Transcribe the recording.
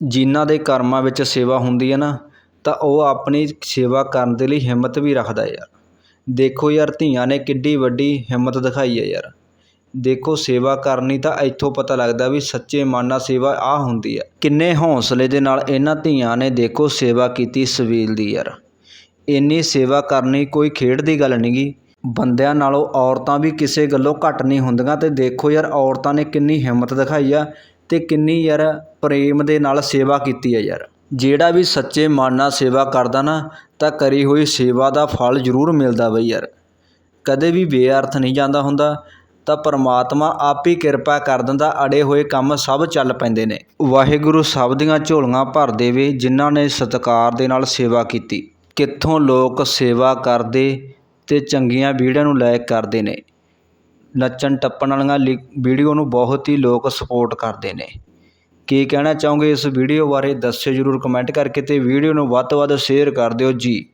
ਜਿਨ੍ਹਾਂ ਦੇ ਕਰਮਾਂ ਵਿੱਚ ਸੇਵਾ ਹੁੰਦੀ ਹੈ ਨਾ, ਤਾਂ ਉਹ ਆਪਣੀ ਸੇਵਾ ਕਰਨ ਦੇ ਲਈ ਹਿੰਮਤ ਵੀ ਰੱਖਦਾ ਯਾਰ। ਦੇਖੋ ਯਾਰ, ਧੀਆਂ ਨੇ ਕਿੱਡੀ ਵੱਡੀ ਹਿੰਮਤ ਦਿਖਾਈ ਹੈ ਯਾਰ। ਦੇਖੋ ਸੇਵਾ ਕਰਨੀ ਤਾਂ ਇੱਥੋਂ ਪਤਾ ਲੱਗਦਾ ਵੀ ਸੱਚੇ ਮਨ ਨਾਲ ਸੇਵਾ ਆ ਹੁੰਦੀ ਹੈ। ਕਿੰਨੇ ਹੌਸਲੇ ਦੇ ਨਾਲ ਇਹਨਾਂ ਧੀਆਂ ਨੇ ਦੇਖੋ ਸੇਵਾ ਕੀਤੀ ਸਵੇਲ ਦੀ ਯਾਰ। ਇੰਨੀ ਸੇਵਾ ਕਰਨੀ ਕੋਈ ਖੇਡ ਦੀ ਗੱਲ ਨਹੀਂਗੀ ਬੰਦਿਆਂ ਨਾਲੋਂ ਔਰਤਾਂ ਵੀ ਕਿਸੇ ਗੱਲੋਂ ਘੱਟ ਨਹੀਂ ਹੁੰਦੀਆਂ ਤੇ ਦੇਖੋ ਯਾਰ, ਔਰਤਾਂ ਨੇ ਕਿੰਨੀ ਹਿੰਮਤ ਦਿਖਾਈ ਆ। ਅਤੇ ਕਿੰਨੀ ਯਾਰ ਪ੍ਰੇਮ ਦੇ ਨਾਲ ਸੇਵਾ ਕੀਤੀ ਹੈ ਯਾਰ। ਜਿਹੜਾ ਵੀ ਸੱਚੇ ਮਨ ਨਾਲ ਸੇਵਾ ਕਰਦਾ ਨਾ, ਤਾਂ ਕਰੀ ਹੋਈ ਸੇਵਾ ਦਾ ਫਲ ਜ਼ਰੂਰ ਮਿਲਦਾ ਬਈ ਯਾਰ। ਕਦੇ ਵੀ ਬੇਅਰਥ ਨਹੀਂ ਜਾਂਦਾ ਹੁੰਦਾ, ਤਾਂ ਪਰਮਾਤਮਾ ਆਪ ਹੀ ਕਿਰਪਾ ਕਰ ਦਿੰਦਾ, ਅੜੇ ਹੋਏ ਕੰਮ ਸਭ ਚੱਲ ਪੈਂਦੇ ਨੇ। ਵਾਹਿਗੁਰੂ ਸਭ ਦੀਆਂ ਝੋਲੀਆਂ ਭਰ ਦੇਵੇ, ਜਿਨ੍ਹਾਂ ਨੇ ਸਤਿਕਾਰ ਦੇ ਨਾਲ ਸੇਵਾ ਕੀਤੀ। ਕਿੱਥੋਂ ਲੋਕ ਸੇਵਾ ਕਰਦੇ ਤੇ ਚੰਗੀਆਂ ਵੀਡੀਓ ਨੂੰ ਲਾਇਕ ਕਰਦੇ ਨੇ। ਨੱਚਣ ਟੱਪਣ ਵਾਲੀਆਂ ਲਿ- ਵੀਡੀਓ ਨੂੰ ਬਹੁਤ ਹੀ ਲੋਕ ਸਪੋਰਟ ਕਰਦੇ ਨੇ। ਕੀ ਕਹਿਣਾ ਚਾਹੋਗੇ ਇਸ ਵੀਡੀਓ ਬਾਰੇ? ਦੱਸਿਓ ਜਰੂਰ ਕਮੈਂਟ ਕਰਕੇ ਅਤੇ ਵੀਡੀਓ ਨੂੰ ਵੱਧ ਤੋਂ ਵੱਧ ਸ਼ੇਅਰ ਕਰ ਦਿਓ ਜੀ।